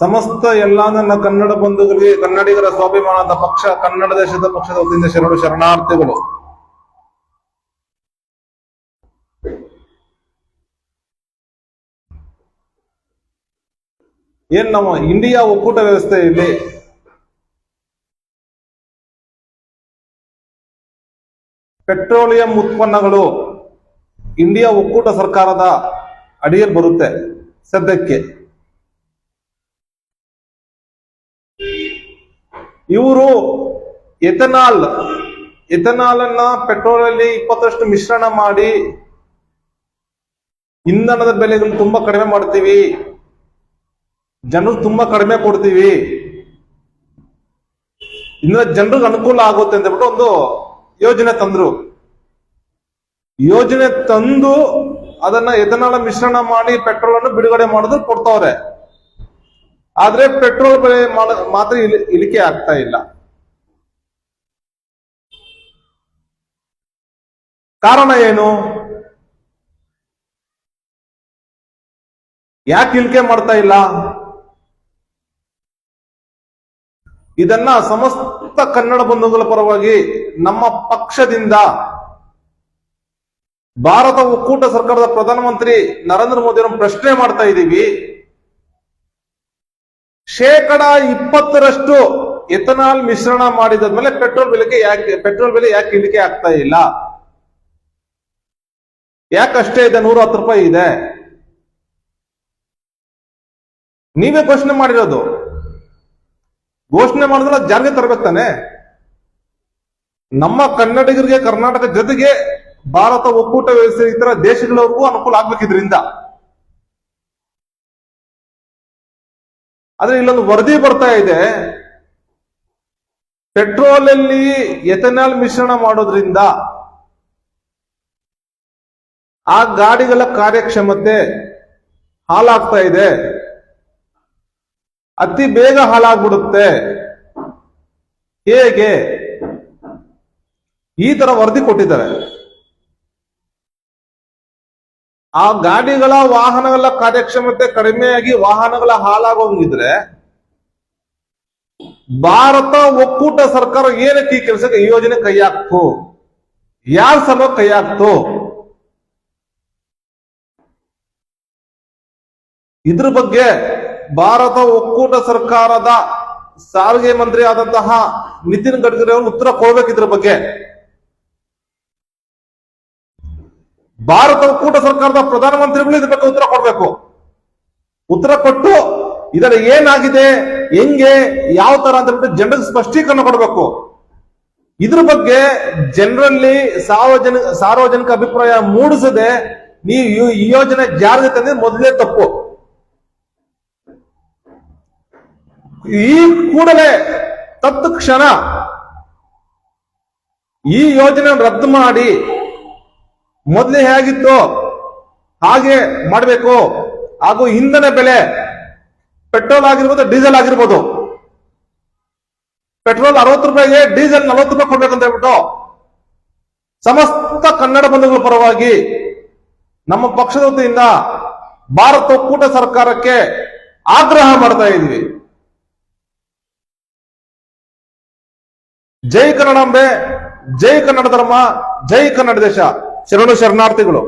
ಸಮಸ್ತ ಎಲ್ಲ ನನ್ನ ಕನ್ನಡ ಬಂಧುಗಳಿಗೆ, ಕನ್ನಡಿಗರ ಸ್ವಾಭಿಮಾನದ ಪಕ್ಷ, ಕನ್ನಡ ದೇಶದ ಪಕ್ಷದ ವತಿಯಿಂದ ಶರಣು ಶರಣಾರ್ಥಿಗಳು. ಏನ್ ನಮ್ಮ ಇಂಡಿಯಾ ಒಕ್ಕೂಟ ವ್ಯವಸ್ಥೆಯಲ್ಲಿ ಪೆಟ್ರೋಲಿಯಂ ಉತ್ಪನ್ನಗಳು ಇಂಡಿಯಾ ಒಕ್ಕೂಟ ಸರ್ಕಾರದ ಅಡಿಯಲ್ಲಿ ಬರುತ್ತೆ ಸದ್ಯಕ್ಕೆ. ಇವರು ಎಥನಾಲ್ ಎಥನಾಲ್ ಅನ್ನ ಪೆಟ್ರೋಲ್ ಅಲ್ಲಿ ಇಪ್ಪತ್ತರಷ್ಟು ಮಿಶ್ರಣ ಮಾಡಿ ಇಂಧನದ ಬೆಲೆಗಳು ತುಂಬಾ ಕಡಿಮೆ ಮಾಡ್ತೀವಿ. ಜನರು ತುಂಬಾ ಕಡಿಮೆ ಕೊಡ್ತೀವಿ. ಇನ್ನು ಜನರಿಗೆ ಅನುಕೂಲ ಆಗುತ್ತೆ ಅಂತ ಹೇಳ್ಬಿಟ್ಟು ಒಂದು ಯೋಜನೆ ತಂದ್ರು. ಯೋಜನೆ ತಂದು ಅದನ್ನ ಎಥನಾಲ್ ಮಿಶ್ರಣ ಮಾಡಿ ಪೆಟ್ರೋಲ್ ಅನ್ನು ಬಿಡುಗಡೆ ಮಾಡೋದು ಕೊಡ್ತಾವ್ರೆ. ಆದ್ರೆ ಪೆಟ್ರೋಲ್ ಬೆಲೆ ಮಾತ್ರ ಇಳಿ- ಇಳಿಕೆ ಆಗ್ತಾ ಇಲ್ಲ. ಕಾರಣ ಏನು? ಯಾಕೆ ಇಳಿಕೆ ಮಾಡ್ತಾ ಇಲ್ಲ? ಇದನ್ನ ಸಮಸ್ತ ಕನ್ನಡ ಬಂಧುಗಳ ಪರವಾಗಿ ನಮ್ಮ ಪಕ್ಷದಿಂದ ಭಾರತ ಒಕ್ಕೂಟ ಸರ್ಕಾರದ ಪ್ರಧಾನಮಂತ್ರಿ ನರೇಂದ್ರ ಮೋದಿ ಅವರನ್ನು ಪ್ರಶ್ನೆ ಮಾಡ್ತಾ ಇದ್ದೀವಿ ಶೇಕಡ ಇಪ್ಪತ್ತರಷ್ಟು ಎಥನಾಲ್ ಮಿಶ್ರಣ ಮಾಡಿದಾದ್ಮೇಲೆ ಪೆಟ್ರೋಲ್ ಬೆಲೆಗೆ ಯಾಕೆ, ಪೆಟ್ರೋಲ್ ಬೆಲೆ ಯಾಕೆ ಇಳಿಕೆ ಆಗ್ತಾ ಇಲ್ಲ? ಯಾಕಷ್ಟೇ ಇದೆ ನೂರ ಹತ್ತು ರೂಪಾಯಿ ಇದೆ? ನೀವೇ ಘೋಷಣೆ ಮಾಡಿರೋದು. ಘೋಷಣೆ ಮಾಡಿದ್ರೆ ಜಾರಿಗೆ ತರಬೇಕು ತಾನೆ? ನಮ್ಮ ಕನ್ನಡಿಗರಿಗೆ, ಕರ್ನಾಟಕ ಜೊತೆಗೆ ಭಾರತ ಒಕ್ಕೂಟ ವ್ಯವಸ್ಥೆ ಇತರ ದೇಶಗಳವರೆಗೂ ಅನುಕೂಲ ಆಗ್ಬೇಕು ಆದ್ರೆ ಇಲ್ಲೊಂದು ವರದಿ ಬರ್ತಾ ಇದೆ. ಪೆಟ್ರೋಲ್ ಅಲ್ಲಿ ಎಥೆನಾಲ್ ಮಿಶ್ರಣ ಮಾಡೋದ್ರಿಂದ ಆ ಗಾಡಿಗಳ ಕಾರ್ಯಕ್ಷಮತೆ ಹಾಳಾಗ್ತಾ ಇದೆ. ಅತಿ ಬೇಗ ಹಾಳಾಗ್ಬಿಡುತ್ತೆ. ಹೇಗೆ? ಈ ತರ ವರದಿ ಕೊಟ್ಟಿದ್ದಾರೆ. ಆ ಗಾಡಿಗಳ ವಾಹನಗಳ ಕಾರ್ಯಕ್ಷಮತೆ ಕಡಿಮೆಯಾಗಿ ವಾಹನಗಳ ಹಾಳಾಗೋಂಗಿದ್ರೆ ಭಾರತ ಒಕ್ಕೂಟ ಸರ್ಕಾರ ಏನಕ್ಕೆ ಈ ಕೆಲಸಕ್ಕೆ ಈ ಯೋಜನೆ ಕೈ ಹಾಕ್ತು ಯಾರ ಸಲ ಕೈ ಹಾಕ್ತು ಇದ್ರ ಬಗ್ಗೆ ಭಾರತ ಒಕ್ಕೂಟ ಸರ್ಕಾರದ ಸಾರಿಗೆ ಮಂತ್ರಿ ಆದಂತಹ ನಿತಿನ್ ಗಡ್ಕರಿ ಅವರು ಉತ್ತರ ಕೊಡ್ಬೇಕು ಇದ್ರ ಬಗ್ಗೆ. ಭಾರತ ಒಕ್ಕೂಟ ಸರ್ಕಾರದ ಪ್ರಧಾನಮಂತ್ರಿಗಳು ಇದ್ರ ಬಗ್ಗೆ ಉತ್ತರ ಕೊಡಬೇಕು. ಉತ್ತರ ಕೊಟ್ಟು ಇದರ ಏನಾಗಿದೆ, ಹೆಂಗೆ, ಯಾವ ತರ ಅಂತ ಹೇಳ್ಬಿಟ್ಟು ಜನರಿಗೆ ಸ್ಪಷ್ಟೀಕರಣ ಕೊಡಬೇಕು. ಇದ್ರ ಬಗ್ಗೆ ಜನರಲ್ಲಿ ಸಾರ್ವಜನಿಕ ಸಾರ್ವಜನಿಕ ಅಭಿಪ್ರಾಯ ಮೂಡಿಸದೆ ನೀವು ಈ ಯೋಜನೆ ಜಾರಿಗೆ ತಂದ್ರೆ ಮೊದಲೇ ತಪ್ಪು. ಈ ಕೂಡಲೇ ತತ್ಕ್ಷಣ ಈ ಯೋಜನೆ ರದ್ದು ಮಾಡಿ ಮೊದಲೇ ಹೇಗಿತ್ತು ಹಾಗೆ ಮಾಡಬೇಕು. ಹಾಗೂ ಇಂಧನ ಬೆಲೆ ಪೆಟ್ರೋಲ್ ಆಗಿರ್ಬೋದು, ಡೀಸೆಲ್ ಆಗಿರ್ಬೋದು. ಪೆಟ್ರೋಲ್ ಅರವತ್ತು ರೂಪಾಯಿಗೆ ಡೀಸೆಲ್ ನಲವತ್ತು ರೂಪಾಯಿ ಕೊಡ್ಬೇಕಂತ ಹೇಳ್ಬಿಟ್ಟು ಸಮಸ್ತ ಕನ್ನಡ ಬಂಧುಗಳ ಪರವಾಗಿ ನಮ್ಮ ಪಕ್ಷದ ವತಿಯಿಂದ ಭಾರತ ಒಕ್ಕೂಟ ಸರ್ಕಾರಕ್ಕೆ ಆಗ್ರಹ ಮಾಡ್ತಾ ಇದ್ವಿ ಜೈ ಕನ್ನಡಾಂಬೆ ಜೈ ಕನ್ನಡ ಧರ್ಮ, ಜೈ ಕನ್ನಡ ದೇಶ. ಶರಣು ಶರಣಾರ್ಥಿಗಳು